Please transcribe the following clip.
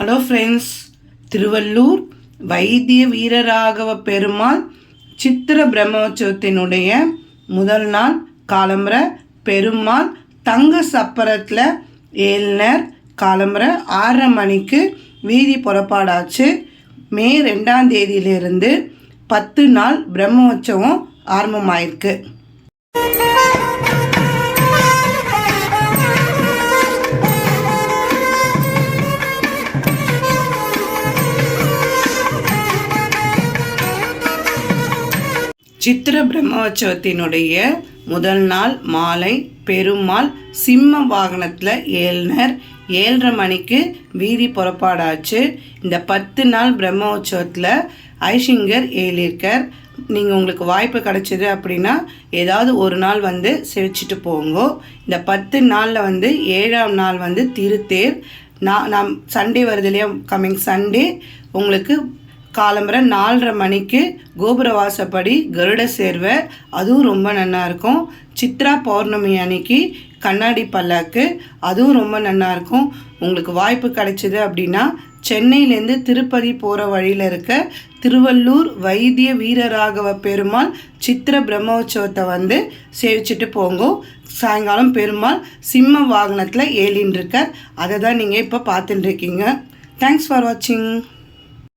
Hello friends Tiruvallur வைத்திய வீரராகவ பெருமாள் சித்திர பிரம்மோற்சவத்தினுடைய முதல் நாள் காலம்பர பெருமாள் தங்க சப்பரத்தில் ஏழ்னர் காலம்பர ஆறரை மணிக்கு வீதி புறப்பாடாச்சு. மே ரெண்டாம் தேதியிலிருந்து பத்து நாள் பிரம்மோற்சவம் ஆரம்பமாயிருக்கு. சித்திர பிரம்மோற்சவத்தினுடைய முதல் நாள் மாலை பெருமாள் சிம்ம வாகனத்தில் ஏழ்னர். ஏழரை மணிக்கு வீதி புறப்பாடாச்சு. இந்த பத்து நாள் பிரம்ம உற்சவத்தில் ஐஷிங்கர் ஏழிருக்கார். நீங்கள் உங்களுக்கு வாய்ப்பு கிடைச்சிது அப்படின்னா ஏதாவது ஒரு நாள் வந்து செவிச்சிட்டு போங்கோ. இந்த பத்து நாளில் வந்து ஏழாம் நாள் வந்து திருத்தேர். நான் நாம் சண்டே வருது இல்லையா? கம்மிங் சண்டே உங்களுக்கு காலம்பரம் நாலரை மணிக்கு கோபுரவாசப்படி கருட சேர்வை. அதுவும் ரொம்ப நல்லா இருக்கும். சித்ரா பௌர்ணமி அன்னைக்கு கண்ணாடி பல்லாக்கு அதுவும் ரொம்ப நல்லா இருக்கும். உங்களுக்கு வாய்ப்பு கிடைச்சிது அப்படின்னா சென்னையிலேருந்து திருப்பதி போகிற வழியில் இருக்க திருவள்ளூர் வைத்திய வீரராகவ பெருமாள் சித்திர பிரம்மோற்சவத்தை வந்து சேவிச்சுட்டு போங்க. சாயங்காலம் பெருமாள் சிம்ம வாகனத்தில் ஏழின்னு இருக்கார் அதை தான் நீங்கள் இப்போ பார்த்துட்டு இருக்கீங்க தேங்க்ஸ் ஃபார் வாட்சிங்